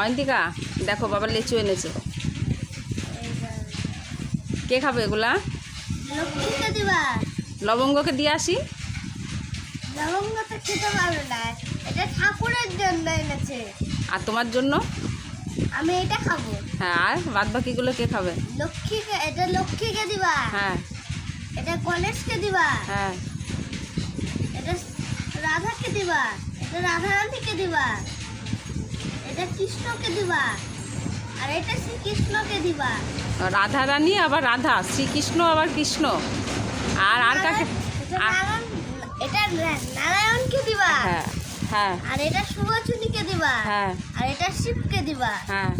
অয়ন্তিকা দেখো বাবা লিচু এনেছে। কে খাবে এগুলা? লক্ষ্মীকে দিবা? লবঙ্গকে দিয়ে আসি। লবঙ্গ তো খেতে পারবে না এটা ঠাকুরের জন্য এনেছে। আর তোমার জন্য? আমি এটা খাব। হ্যাঁ আর বাদ বাকিগুলো কে খাবে? লক্ষ্মীকে এটা লক্ষ্মীকে দিবা। হ্যাঁ। এটা গণেশকে দিবা। হ্যাঁ। এটা রাধাকে দিবা। এটা রাধারানীকে দিবা। এটা কৃষ্ণকে দিবা। আর এটা শ্রীকৃষ্ণকে দিবা। রাধা রানী আবার রাধা। শ্রীকৃষ্ণ আবার কৃষ্ণ। আর আর কাকে এটা নারায়ণকে দিবা। হ্যাঁ হ্যাঁ। আর এটা দিবা। হ্যাঁ। আর এটা শিবকে দিবা। হ্যাঁ।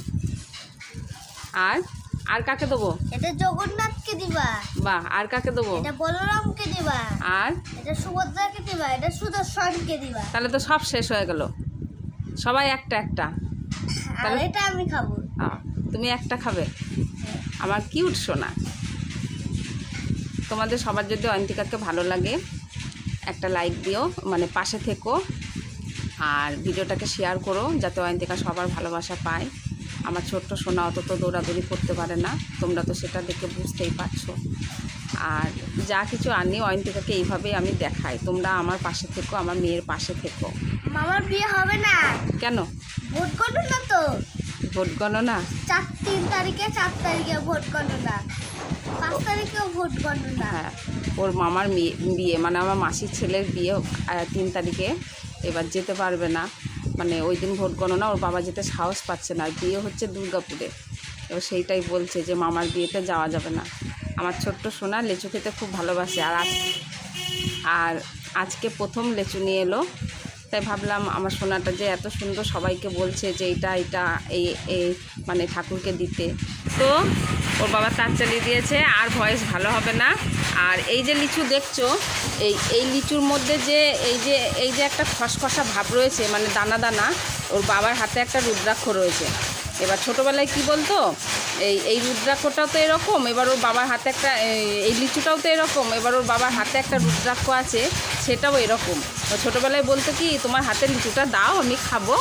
আর আর কাকে দেবো? এটা জগন্নাথকে দিবা। বাহ আর কাকে দেবো? এটা বলরামকে দিবা। আর এটা সুভদ্রাকে দিবা। এটা সুদর্শনকে দিবা। তাহলে তো সব শেষ হয়ে গেল। সবাই একটা একটা। আর এটা আমি খাব। তুমি একটা খাবে? আমার কিউট সোনা। তোমাদের সবার যদি অয়ন্তিকাকে ভালো লাগে একটা লাইক দিও মানে পাশে থেকো আর ভিডিওটাকে শেয়ার করো যাতে অয়ন্তিকা সবার ভালোবাসা পায়। আমার ছোট্ট সোনা অত তো দৌড়াদৌড়ি করতে পারে না তোমরা তো সেটা দেখে বুঝতেই পারছ। আর যা কিছু আনি অয়ন্তিকাকে এইভাবেই আমি দেখাই। তোমরা আমার পাশে থেকো আমার মেয়ের পাশে থেকো। মামার বিয়ে হবে না। কেন? ভোট করো না তো? ভোট গণনা? চার তিন তারিখে চার তারিখে ভোট গণনা। পাঁচ তারিখেও ভোট গণনা। হ্যাঁ ওর মামার বিয়ে মানে আমার মাসির ছেলের বিয়ে তিন তারিখে। এবার যেতে পারবে না। মানে ওই দিন ভোট গণনা ওর বাবা যেতে সাহস পাচ্ছে না। আর বিয়ে হচ্ছে দুর্গাপুরে। এবার সেইটাই বলছে যে মামার বিয়েতে যাওয়া যাবে না। আমার ছোট্ট সোনা লেচু খেতে খুব ভালোবাসে। আর আজ আর আজকে প্রথম লেচু নিয়ে এলো। তাই ভাবলাম আমার সোনাটা যে এত সুন্দর সবাইকে বলছে যে এটা এটা, এই এই মানে ঠাকুরকে দিতে। তো ওর বাবা তার চালিয়ে দিয়েছে, আর ভয়েস ভালো হবে না। আর এই যে লিচু দেখছ, এই এই লিচুর মধ্যে যে, এই যে এই যে একটা খসখসা ভাব রয়েছে মানে দানা দানা, ওর বাবার হাতে একটা রুদ্রাক্ষ রয়েছে। এবার ছোটোবেলায় কি বলতো? এই এই রুদ্রাক্ষটাও তো এরকম, এবার ওর বাবার হাতে একটা, এই- লিচুটাও তো এরকম, এবার ওর বাবার হাতে একটা রুদ্রাক্ষ আছে, সেটাও এরকম। ছোটোবেলায় বলতো কি, তোমার হাতে লিচুটা দাও, আমি খাব।